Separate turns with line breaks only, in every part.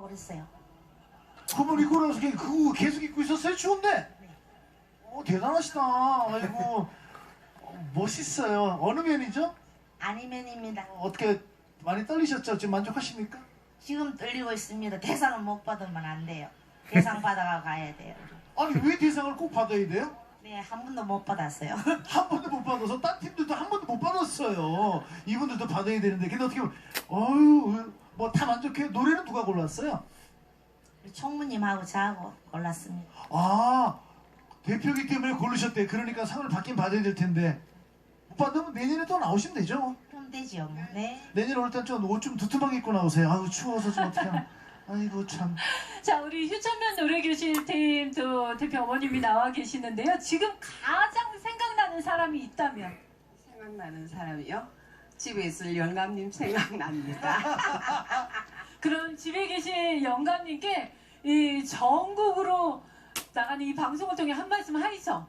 그랬어요.
그분 입고 나서 그거 계속 입고 있었어요? 추운데? 어, 대단하시다. 아이고, 어, 멋있어요. 어느 면이죠?
아니면입니다.
어, 어떻게 많이 떨리셨죠? 지금 만족하십니까?
지금 떨리고 있습니다. 대상을 못 받으면 안 돼요. 대상 받아가 가야 돼요.
아니, 왜 대상을 꼭 받아야 돼요?
네, 한 번도 못 받았어요.
한 번도 못 받아서 딴 팀들도 한 번도 못 받았어요. 이분들도 받아야 되는데. 근데 어떻게 보면, 어휴, 뭐 다 만족해요. 노래는 누가 골랐어요?
총무님하고 저하고 골랐습니다.
아, 대표기 때문에 고르셨대. 그러니까 상을 받긴 받아야 될 텐데. 못 받으면 내년에 또 나오시면 되죠.
그럼 되지요, 뭐. 네.
내년에 올때좀옷 좀 두툼하게 입고 나오세요. 아유 추워서 좀 어떻게. 아이고 참.
자, 우리 휴천면 노래교실 팀 또 대표 어머님이 나와 계시는데요. 지금 가장 생각나는 사람이 있다면
생각나는 사람이요? 집에 있을 영감님 생각납니다.
그럼 집에 계신 영감님께 이 전국으로 나가는 이 방송을 통해 한 말씀 하이죠.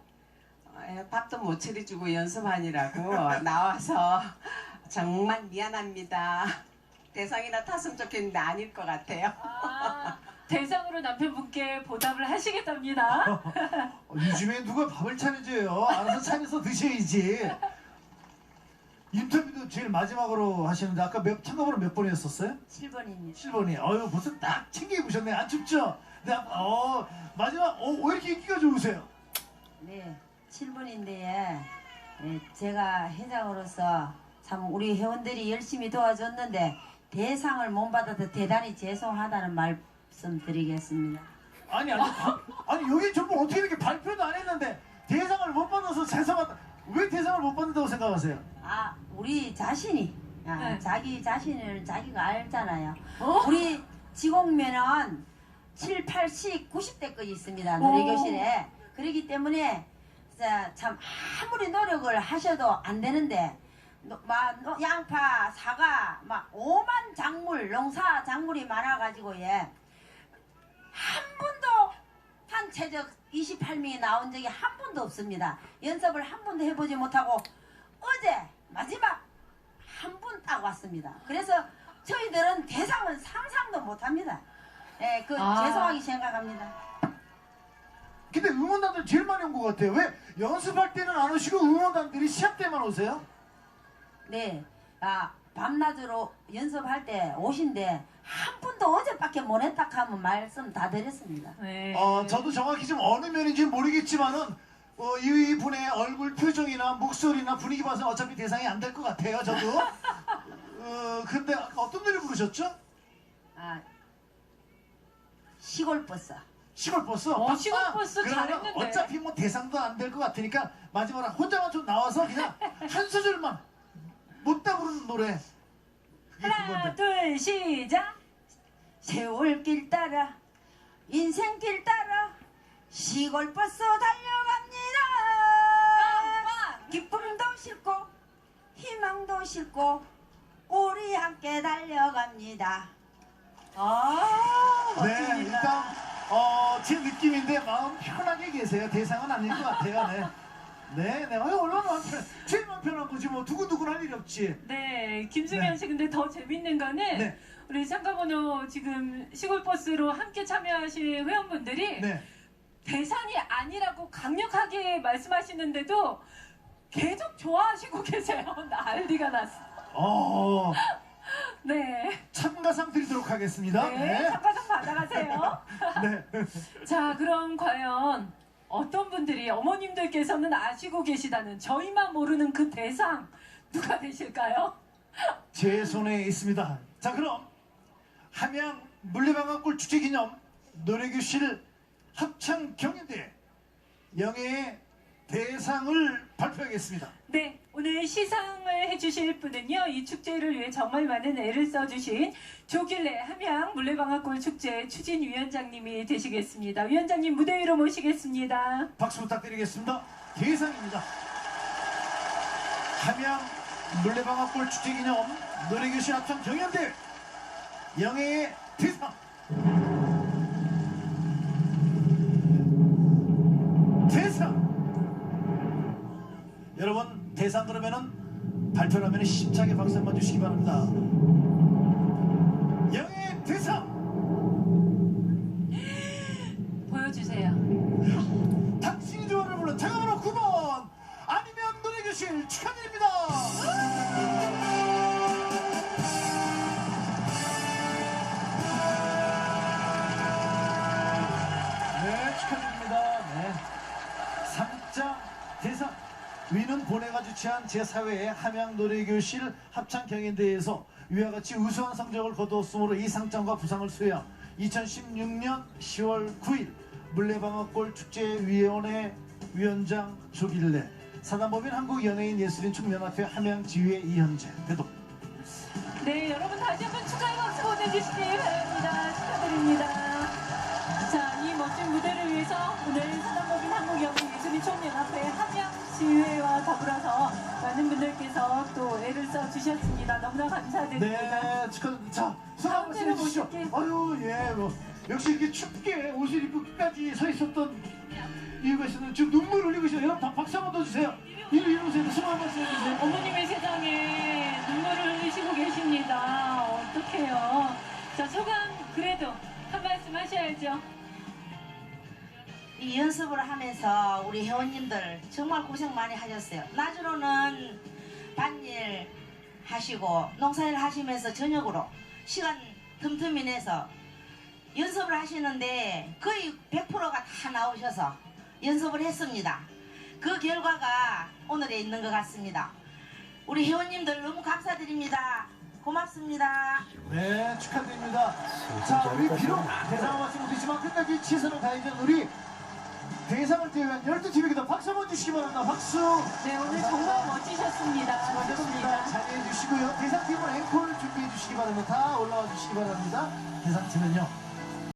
에, 밥도 못 차려주고 연습하느라고 나와서 정말 미안합니다. 대상이나 탔으면 좋겠는데 아닐 것 같아요.
아, 대상으로 남편분께 보답을 하시겠답니다.
어, 요즘에 누가 밥을 차려줘요. 알아서 차려서 드셔야지. 인터뷰도 제일 마지막으로 하시는데 아까 몇 참가번호 몇 번이었었어요?
7번입니다.
7번이. 어유 벌써 딱 챙겨 입으셨네. 안 춥죠? 네. 어 마지막 어 왜 이렇게 인기가 좋으세요?
네, 7분인데 제가 회장으로서 참 우리 회원들이 열심히 도와줬는데 대상을 못 받아서 대단히 죄송하다는 말씀 드리겠습니다.
아니 아니 바- 아니 여기 전부 어떻게 이렇게 발표도 안 했는데 대상을 못 받아서 죄송하다. 왜 대상을 못 받는다고 생각하세요?
아, 우리 자신이 아,
네.
자기 자신을 자기가 알잖아요.
어?
우리 지공면은 7, 80, 90대까지 있습니다. 노래교실에. 그렇기 때문에 진짜 참 아무리 노력을 하셔도 안 되는데 노- 막 노- 양파, 사과, 막 오만 작물, 농사 작물이 많아가지고 예. 한 번도 한 최적 28명이 나온 적이 한 번도 없습니다. 연습을 한 번도 해보지 못하고 어제 마지막 한 분 딱 왔습니다. 그래서 저희들은 대상은 상상도 못합니다. 예, 그
아.
죄송하게 생각합니다.
근데 응원단들 제일 많이 온 것 같아요. 왜 연습할 때는 안 오시고 응원단들이 시합 때만 오세요?
네, 아 밤낮으로 연습할 때 오신데 한 분도 어제밖에 못 했다 하면 말씀 다 드렸습니다.
네.
어, 저도 정확히 지금 어느 면인지 모르겠지만은 어, 이 분의 얼굴 표정이나 목소리나 분위기 봐서 어차피 대상이 안 될 것 같아요. 저도. 어, 근데 어떤 노래 부르셨죠?
아 시골 버스.
시골 버스.
어, 시골 버스
그러면
잘했는데.
어차피 뭐 대상도 안 될 것 같으니까 마지막으로 혼자만 좀 나와서 그냥 한 소절만 못다 부르는 노래. 그게
하나,
그건데.
둘, 시작.
세월길 따라 인생길 따라 시골 버스 달려갑니다. 기쁨도 싣고 희망도 싣고 우리 함께 달려갑니다.
아,
네,
멋집니다.
일단 어, 제 느낌인데 마음 편하게 계세요. 대상은 아닐 것 같아요. 네. 네, 네. 아유, 얼마나 마음 편, 제일 마음 편한 거지 뭐 두근두근 할 일이 없지.
네, 김승현
네.
씨 근데 더 재밌는 거는
네.
우리 참가번호 지금 시골 버스로 함께 참여하신 회원분들이
네.
대상이 아니라고 강력하게 말씀하시는데도 계속 좋아하시고 계세요. 난리가 났어.
어,
네,
참가상 드리도록 하겠습니다.
네, 참가상 받아가세요.
네.
자, 그럼 과연 어떤 분들이 어머님들께서는 아시고 계시다는 저희만 모르는 그 대상 누가 되실까요?
제 손에 있습니다. 자, 그럼 함양 물레방앗골 축제 기념 노래교실 합창 경연대 영예의 대상을 발표하겠습니다.
네, 오늘 시상을 해주실 분은요, 이 축제를 위해 정말 많은 애를 써주신 조길래 함양 물레방앗골 축제 추진위원장님이 되시겠습니다. 위원장님 무대 위로 모시겠습니다.
박수 부탁드리겠습니다. 대상입니다. 함양 물레방앗골 축제 기념 노래교실 합창 경연대 영예의 대상 대상 그러면은 발표하면 심차게 박수 한번 주시기 바랍니다. 영예 대상
보여주세요.
당신이 좋아를 불러 태가번호 9번 아니면 노래 교실 축하드립니다. 본회가 주최한 제4회 함양 노래교실 합창 경연대회에서 위와 같이 우수한 성적을 거두었으므로 이 상장과 부상을 수여함 2016년 10월 9일 물레방앗골 축제위원회 위원장 조길래 사단법인 한국연예인 예술인 총연합회 함양 지휘의 이현재 대독
네, 여러분 다시 한번 축하의 박수 보내주시기 바랍니다. 축하드립니다. 멋진 무대를 위해서 오늘 사단법인 한국연예예술인 총연합회 함양지회와 더불어서 많은 분들께서 또 애를 써주셨습니다. 너무나 감사드립니다.
네, 축하. 자, 소감 한번
다음
해주시죠.
때는
아유, 예, 뭐 역시 이렇게 춥게 옷을 입고 끝까지 서 있었던 이유가 있었는데 지금 눈물 흘리고 있어요. 여러분 다 박수 한번 더 주세요. 이리 이리 오세요. 소감 한번 해주세요.
어머님의 세상에 눈물을 흘리시고 계십니다. 어떡해요. 자, 소감
이 연습을 하면서 우리 회원님들 정말 고생 많이 하셨어요. 낮으로는 밭일 하시고 농사일 하시면서 저녁으로 시간 틈틈이 내서 연습을 하시는데 거의 100%가 다 나오셔서 연습을 했습니다. 그 결과가 오늘에 있는 것 같습니다. 우리 회원님들 너무 감사드립니다. 고맙습니다.
네, 축하드립니다. 자, 우리 비록 대상을 받지 못했지만 끝까지 최선을 다해준 우리 대상을 제외한 12팀에게도 박수 한번 주시기 바랍니다. 박수.
네, 오늘 정말 멋지셨습니다.
수고하셨습니다.
멋졌습니다.
자리해 주시고요. 대상팀은 앵콜 준비해 주시기 바랍니다. 다 올라와 주시기 바랍니다. 대상팀은요.